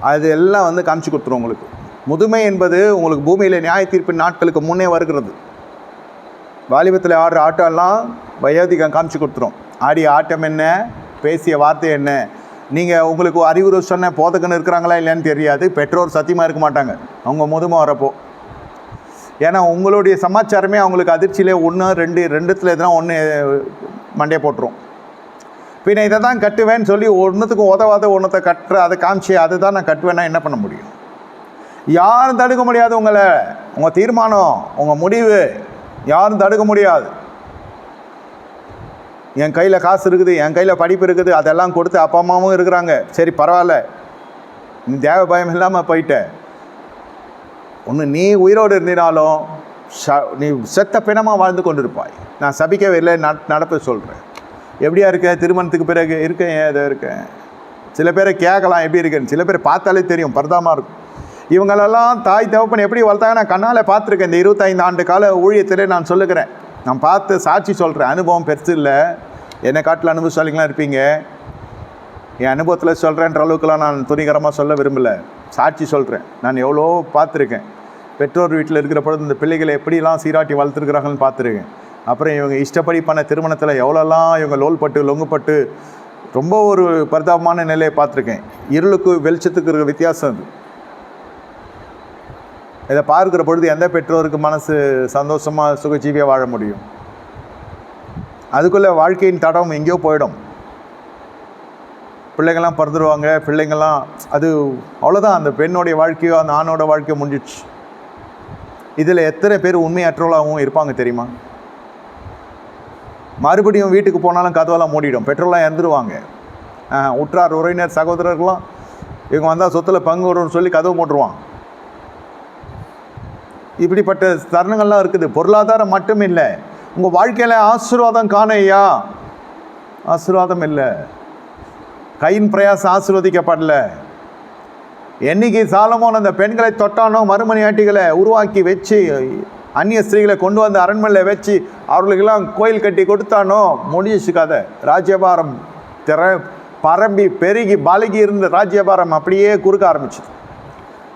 அது எல்லாம் வந்து காமிச்சு கொடுத்துரும் உங்களுக்கு. முதுமை என்பது உங்களுக்கு பூமியில் நியாய தீர்ப்பின் நாட்களுக்கு முன்னே வருகிறது. வாலிபத்தில் ஆடுற ஆட்டம்லாம் வயோதிகம் காமிச்சு கொடுத்துரும். ஆடிய ஆட்டம் என்ன? பேசிய வார்த்தை என்ன? நீங்கள் உங்களுக்கு அறிவுரை சொன்ன போதகன் இருக்கிறாங்களா இல்லையான்னு தெரியாது. பெற்றோர் சத்தியமாக இருக்க மாட்டாங்க. அவங்க முதுமை வரப்போ. ஏன்னா உங்களுடைய சமாச்சாரமே அவங்களுக்கு அதிர்ச்சியிலே ஒன்று ரெண்டு ரெண்டுத்தில் எதுனா ஒன்று மண்டையை போட்டுரும். பின்ன இதை தான் கட்டுவேன்னு சொல்லி ஒன்றுத்துக்கும் உதவாத ஒன்றத்தை கட்டுற அதை காமிச்சு அதை தான் நான் கட்டுவேன்னா என்ன பண்ண முடியும்? யாரும் தடுக்க முடியாது உங்களை. உங்கள் தீர்மானம் உங்கள் முடிவு. யாரும் தடுக்க முடியாது. என் கையில் காசு இருக்குது என் கையில் படிப்பு இருக்குது அதெல்லாம் கொடுத்து அப்பா அம்மாவும் இருக்கிறாங்க. சரி பரவாயில்ல. நீ தேவ பயம் இல்லாமல் போயிட்ட. ஒன்று நீ உயிரோடு இருந்தினாலும் ச நீ செத்த பிணமாக வாழ்ந்து கொண்டிருப்பாய். நான் சபிக்கவே இல்லை நட நடப்பு சொல்கிறேன் எப்படியா இருக்க? திருமணத்துக்கு பிறகு இருக்கேன் ஏன் இதை இருக்கேன்? சில பேரை கேட்கலாம் எப்படி இருக்கேன்னு. சில பேர் பார்த்தாலே தெரியும் பரதாமாக இருக்கும். இவங்களெல்லாம் தாய் தகப்பன் எப்படி வளர்த்தாங்க? நான் கண்ணால் பார்த்துருக்கேன். இந்த இருபத்தைந்து ஆண்டு கால ஊழியத்திலே நான் சொல்லுகிறேன். நான் பார்த்து சாட்சி சொல்கிறேன் அனுபவம் பெருசு இல்லை. என்னை காட்டில் அனுபவசாலிங்களாம் இருப்பீங்க. என் அனுபவத்தில் சொல்கிறேன்ற அளவுக்குலாம் நான் துணிகரமாக சொல்ல விரும்பலை. சாட்சி சொல்கிறேன் நான் எவ்வளோ பார்த்துருக்கேன். பெற்றோர் வீட்டில் இருக்கிற பொழுது இந்த பிள்ளைகளை எப்படிலாம் சீராட்டி வளர்த்துருக்குறாங்கன்னு பார்த்துருக்கேன். அப்புறம் இவங்க இஷ்டப்படி பண்ண திருமணத்தில் எவ்வளோலாம் இவங்க லோல்பட்டு லொங்குப்பட்டு ரொம்ப ஒரு பரிதாபமான நிலையை பார்த்துருக்கேன். இருளுக்கு வெளிச்சத்துக்கு இருக்கிற வித்தியாசம் அது. இதை பார்க்குற பொழுது எந்த பெற்றோருக்கு மனசு சந்தோஷமாக சுகஜீவியாக வாழ முடியும்? அதுக்குள்ளே வாழ்க்கையின் தடம் எங்கேயோ போயிடும். பிள்ளைங்கள்லாம் பிறந்துருவாங்க பிள்ளைங்கள்லாம் அது அவ்வளோதான் அந்த பெண்ணுடைய வாழ்க்கையோ அந்த ஆணோட வாழ்க்கையோ முடிஞ்சிடுச்சு. இதில் எத்தனை பேர் உண்மையற்றவளாகவும் இருப்பாங்க தெரியுமா? மறுபடியும் வீட்டுக்கு போனாலும் கதவெல்லாம் மூடிடும். பெட்ரோலாம் இறந்துருவாங்க. உற்றார் உறவினர் சகோதரர்கள்லாம் இவங்க வந்தால் சொத்தில் பங்கு வரும்னு சொல்லி கதவு போட்டுருவான் இப்படிப்பட்ட தருணங்கள்லாம் இருக்குது. பொருளாதாரம் மட்டும் இல்லை. உங்கள் வாழ்க்கையில் ஆசீர்வாதம் காணையா? ஆசீர்வாதம் இல்லை. கையின் பிரயாசம் ஆசீர்வதிக்கப்படல. என்னைக்கு சாலமோன் அந்த பெண்களை தொட்டானோ மறுமணியாட்டிகளை உருவாக்கி வச்சு அந்நிய ஸ்திரீகளை கொண்டு வந்து அரண்மனையில் வச்சு அவர்களுக்கெல்லாம் கோயில் கட்டி கொடுத்தானோ? முடிஞ்சிச்சு கதை ராஜ்யபாரம் திற பரம்பி பெருகி பலகி இருந்த ராஜ்யபாரம் அப்படியே குறுக்க ஆரம்பிச்சிது.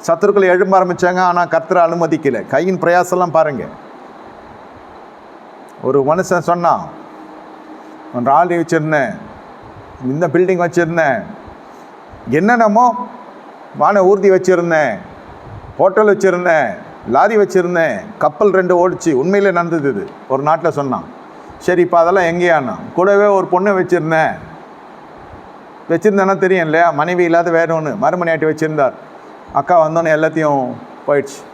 சத்துருக்களை எழும்ப ஆரம்பித்தாங்க ஆனால் கர்த்தரை அனுமதிக்கலை. கையின் பிரயாசம்லாம் பாருங்கள் ஒரு மனுஷன் சொன்னான் ஒன்று ஆல்ரெடி வச்சுருந்தேன் இந்த பில்டிங் வச்சுருந்தேன் என்னென்னமோ வான ஊர்தி வச்சுருந்தேன் ஹோட்டல் வச்சுருந்தேன் லாரி வச்சுருந்தேன். கப்பல் ரெண்டு ஓடிச்சு. உண்மையிலே நடந்தது இது. ஒரு நாட்டில் சொன்னான். சரி இப்போ அதெல்லாம் எங்கேயானா கூடவே ஒரு பொண்ணை வச்சுருந்தேன். வச்சுருந்தேன்னா தெரியும் இல்லையா? மனைவி இல்லாத வேற ஒன்று மறுமணியாட்டி வச்சுருந்தார். அக்கா வந்தோன்னே எல்லாத்தையும் போயிடுச்சு.